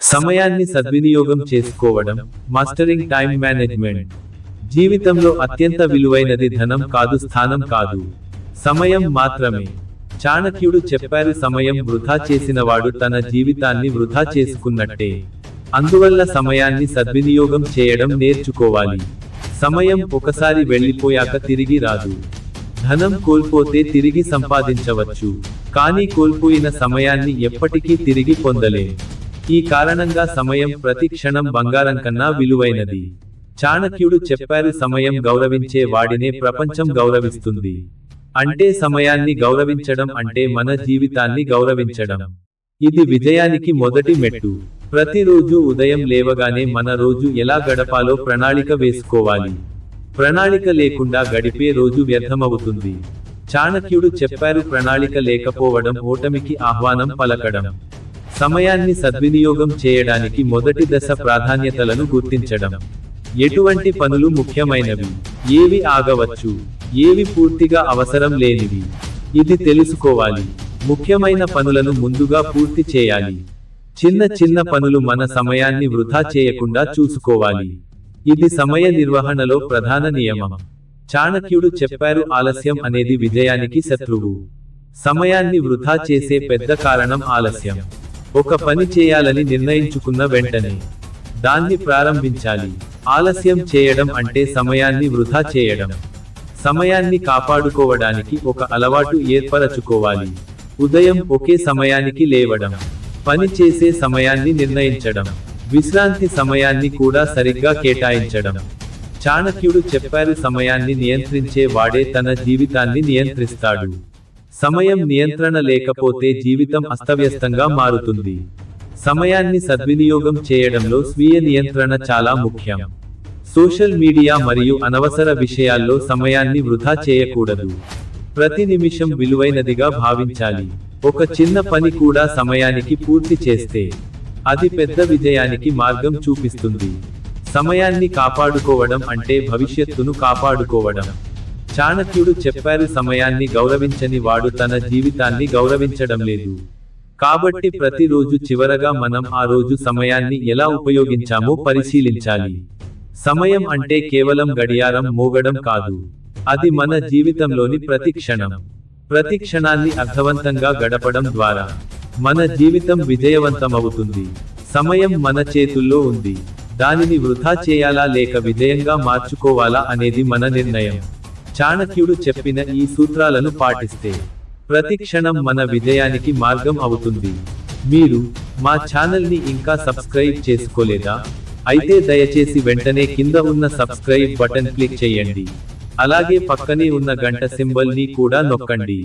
సమయాన్ని సద్వినియోగం చేసుకోవడం మాస్టరింగ్ టైం మేనేజ్మెంట్. జీవితంలో అత్యంత విలువైనది ధనం కాదు స్థానం కాదు. సమయం మాత్రమే. చాణక్యుడు చెప్పారు సమయం వృధా చేసినవాడు తన జీవితాన్ని వృధా చేసుకున్నట్టే. అందువల్ల సమయాన్ని సద్వినియోగం చేయడం నేర్చుకోవాలి. సమయం ఒకసారి వెళ్ళిపోయాక తిరిగి రాదు. ధనం కోల్పోతే తిరిగి సంపాదించవచ్చు. కానీ కోల్పోయిన సమయాన్ని ఎప్పటికీ తిరిగి పొందలేం. ఈ కారణంగా సమయం ప్రతి క్షణం బంగారం కన్నా విలువైనది. చాణక్యుడు చెప్పారు సమయం గౌరవించే వాడినే ప్రపంచం గౌరవిస్తుంది. అంటే సమయాన్ని గౌరవించడం అంటే మన జీవితాన్ని గౌరవించడం. ఇది విజయానికి మొదటి మెట్టు. ప్రతిరోజు ఉదయం లేవగానే మన రోజు ఎలా గడపాలో ప్రణాళిక వేసుకోవాలి. ప్రణాళిక లేకుండా గడిపే రోజు వ్యర్థమవుతుంది. చాణక్యుడు చెప్పారు ప్రణాళిక లేకపోవడం ఓటమికి ఆహ్వానం పలకడం. సమయాన్ని సద్వినియోగం చేయడానికి మొదటి దశ ప్రాధాన్యతలను గుర్తించడం. ఎటువంటి పనులు ముఖ్యమైనవి? ఏవి ఆగవచ్చు? ఏవి పూర్తిగా అవసరం లేనివి? ఇది తెలుసుకోవాలి. ముఖ్యమైన పనులను ముందుగా పూర్తి చేయాలి. చిన్న చిన్న పనులు మన సమయాన్ని వృధా చేయకుండా చూసుకోవాలి. ఇది సమయ నిర్వహణలో ప్రధాన నియమం. చాణక్యుడు చెప్పారు ఆలస్యం అనేది విజయానికి శత్రువు. సమయాన్ని వృధా చేసే పెద్ద కారణం ఆలస్యం. ఒక పని చేయాలని నిర్ణయించుకున్న వెంటనే దాన్ని ప్రారంభించాలి. ఆలస్యం చేయడం అంటే సమయాన్ని వృధా చేయడం. సమయాన్ని కాపాడుకోవడానికి ఒక అలవాటు ఏర్పరచుకోవాలి. ఉదయం ఒకే సమయానికి లేవడం. పని చేసే సమయాన్ని నిర్ణయించడం. విశ్రాంతి సమయాన్ని కూడా సరిగ్గా కేటాయించడం. చాణక్యుడు చెప్పారు సమయాన్ని నియంత్రించే వాడే తన జీవితాన్ని నియంత్రిస్తాడు. సమయం నియంత్రణ లేకపోతే జీవితం అస్తవ్యస్తంగా మారుతుంది. సమయాన్ని సద్వినియోగం చేయడంలో స్వీయ నియంత్రణ చాలా ముఖ్యం. సోషల్ మీడియా మరియు అనవసర విషయాల్లో సమయాన్ని వృధా చేయకూడదు. ప్రతి నిమిషం విలువైనదిగా భావించాలి. ఒక చిన్న పని కూడా సమయానికి పూర్తి చేస్తే అది పెద్ద విజయానికి మార్గం చూపిస్తుంది. సమయాన్ని కాపాడుకోవడం అంటే భవిష్యత్తును కాపాడుకోవడం. చాణక్యుడు చెప్పారు సమయాన్ని గౌరవించని వాడు తన జీవితాన్ని గౌరవించడం లేదు. కాబట్టి ప్రతిరోజు చివరగా మనం ఆ రోజు సమయాన్ని ఎలా ఉపయోగించామో పరిశీలించాలి. సమయం అంటే కేవలం గడియారం మోగడం కాదు. అది మన జీవితంలోని ప్రతి క్షణం. ప్రతి క్షణాన్ని అర్థవంతంగా గడపడం ద్వారా. మన జీవితం విజయవంతమవుతుంది. సమయం మన చేతుల్లో ఉంది. దానిని వృధా చేయాలా లేక విజయంగా మార్చుకోవాలా అనేది మన నిర్ణయం. చాణక్యుడు చెప్పిన ఈ సూత్రాలను పాటిస్తే ప్రతి క్షణం మన విజయానికి మార్గం అవుతుంది. మీరు మా ఛానల్ని ఇంకా సబ్స్క్రైబ్ చేసుకోలేదా? అయితే దయచేసి వెంటనే కింద ఉన్న సబ్స్క్రైబ్ బటన్ క్లిక్ చేయండి. అలాగే పక్కనే ఉన్న గంట సింబల్ని కూడా నొక్కండి.